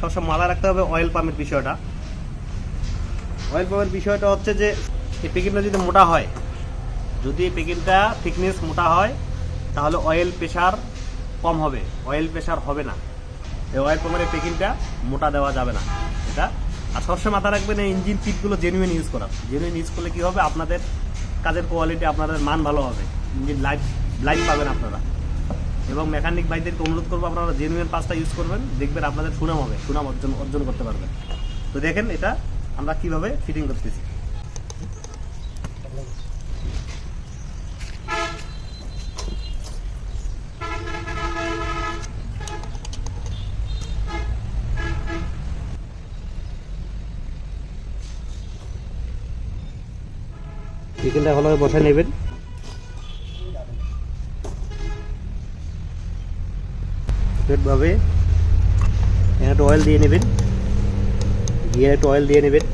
সবসময় মাথায় রাখতে হবে অয়েল পাম্পের বিষয়টা। অয়েল পাম্পের বিষয়টা হচ্ছে যে, এই প্যাকেটটা যদি মোটা হয়, যদি এই প্যাকেটটা থিকনেস মোটা হয়, তাহলে অয়েল প্রেশার কম হবে। অয়েল প্রেশার হবে না। এই অয়েল পাম্পের এই প্যাকেটটা মোটা দেওয়া যাবে না। এটা। আর সবসময় মাথা রাখবেন, এই ইঞ্জিন পিটগুলো জেনুইন ইউজ করা। জেনুইন ইউজ করলে কী হবে? আপনাদের কাজের কোয়ালিটি আপনাদের মান ভালো হবে। ইঞ্জিন লাইফ লাইফ পাবেন আপনারা। এবং মেকানিক ভাইদেরকে অনুরোধ করব, আপনারা জেনুইন পাসটা ইউজ করবেন, দেখবেন আপনাদের সুনাম হবে, সুনাম অর্জন অর্জন করতে পারবেন। তো দেখেন এটা আমরা কীভাবে ফিটিং করতেছি। চিকেনটা ভালোভাবে বসায় নেবেন। ভাবে। একটু অয়েল দিয়ে নেবেন। গিয়ে একটু অয়েল দিয়ে নেবেন।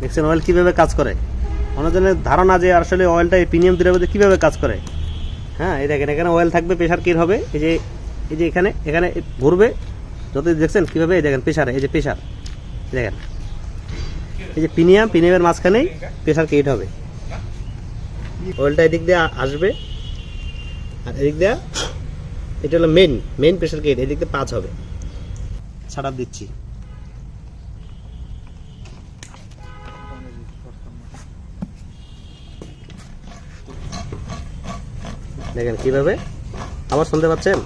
দেখছেন অয়েল কীভাবে কাজ করে? অনেকজনের ধারণা যে আসলে অয়েলটা প্রিমিয়াম দুধের মধ্যে কীভাবে কাজ করে? হ্যাঁ এই দেখেন, এখানে অয়েল থাকবে প্রেশার কী হবে। এই যে এই যে এখানে এখানে ঘুরবে যত দেখছেন কীভাবে, এই দেখেন প্রেশার এই যে প্রেশার দেখেন। এই যে প্রিমিয়াম পিনিয়ামের মাঝখানেই প্রেশার কেট হবে। অয়েলটা এদিক দিয়ে আসবে, আর এদিক দিয়ে, এটা হলো মেন মেন প্রেশার কেট এদিক দিয়ে পাঁচ হবে। ছাড়া দিচ্ছি। দেখেন কীভাবে? আবার শুনতে পাচ্ছেন?